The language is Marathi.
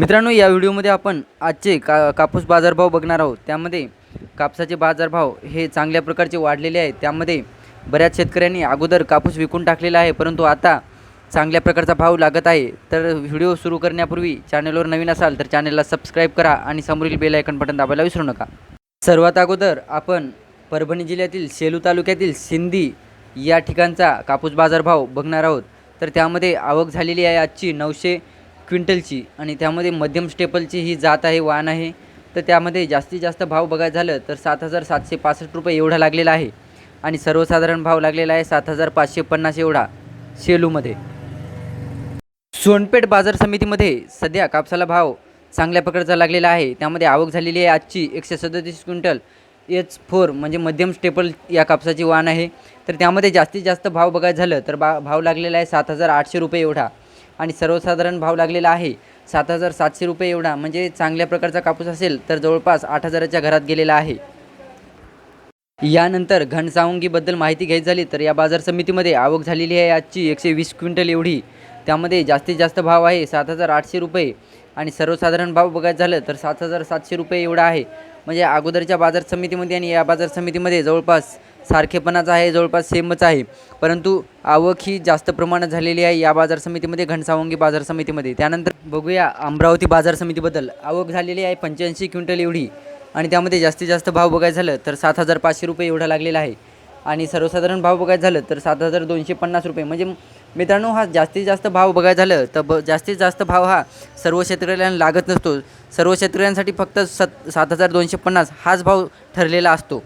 मित्रांनो या व्हिडिओमध्ये आपण आजचे का कापूस बाजारभाव बघणार आहोत. त्यामध्ये कापसाचे बाजारभाव हे चांगल्या प्रकारचे वाढलेले आहेत. त्यामध्ये बऱ्याच शेतकऱ्यांनी अगोदर कापूस विकून टाकलेला आहे परंतु आता चांगल्या प्रकारचा भाव लागत आहे. तर व्हिडिओ सुरू करण्यापूर्वी चॅनलवर नवीन असाल तर चॅनलला सबस्क्राईब करा आणि समोरील बेल आयकन बटन दाबायला विसरू नका. सर्वात अगोदर आपण परभणी जिल्ह्यातील सेलू तालुक्यातील सिंधी या ठिकाणचा कापूस बाजारभाव बघणार आहोत. तर त्यामध्ये आवक झालेली आहे आजची नऊशे क्विंटलची आणि त्यामध्ये मध्यम स्टेपलची ही जात आहे वाण आहे. तर त्यामध्ये जास्तीत जास्त भाव बघायचं झालं तर सात हजार सातशे पासष्ट रुपये एवढा लागलेला आहे. आणि सर्वसाधारण भाव लागलेला आहे सात हजार पाचशे पन्नास एवढा सेलूमध्ये सोनपेठ बाजार समितीमध्ये सध्या कापसाला भाव चांगल्या प्रकारचा लागलेला आहे. त्यामध्ये आवक झालेली आहे आजची एकशे सदतीस क्विंटल एच फोर म्हणजे मध्यम स्टेपल या कापसाची वाण आहे. तर त्यामध्ये जास्तीत जास्त भाव बघायचं झालं तर बा भाव लागलेला आहे सात हजार आठशे रुपये एवढा. आणि सर्वसाधारण भाव लागलेला आहे. सात हजार सातशे रुपये एवढा. म्हणजे चांगल्या प्रकारचा कापूस असेल तर जवळपास आठ हजाराच्या घरात गेलेला आहे. यानंतर घनसावंगीबद्दल माहिती घ्यायची झाली तर या बाजार समितीमध्ये आवक झालेली आहे आजची एकशे वीस क्विंटल एवढी. त्यामध्ये जास्तीत जास्त भाव आहे सात हजार आठशे रुपये. आणि सर्वसाधारण भाव बघायचं झालं तर सात हजार सातशे रुपये एवढा आहे. म्हणजे अगोदरच्या बाजार समितीमध्ये आणि या बाजार समितीमध्ये जवळपास सारखेपणाच आहे जवळपास सेमच आहे. परंतु आवक ही जास्त प्रमाणात झालेली आहे या बाजार समितीमध्ये घनसावंगी बाजार समितीमध्ये. त्यानंतर बघूया अमरावती बाजार समितीबद्दल. आवक झालेली आहे पंच्याऐंशी क्विंटल एवढी आणि त्यामध्ये जास्तीत जास्त भाव बघायचं झालं तर सात हजार पाचशे रुपये एवढा लागलेला आहे. आणि सर्वसाधारण भाव बघायचं झालं तर सात हजार दोनशे पन्नास रुपये. म्हणजे मित्रांनो हा जास्तीत जास्त भाव बघायचं झालं तर ब जास्तीत जास्त भाव हा सर्व शेतकऱ्यांना लागत नसतो. सर्व शेतकऱ्यांसाठी फक्त सत सात हजार दोनशे पन्नास हाच भाव ठरलेला असतो.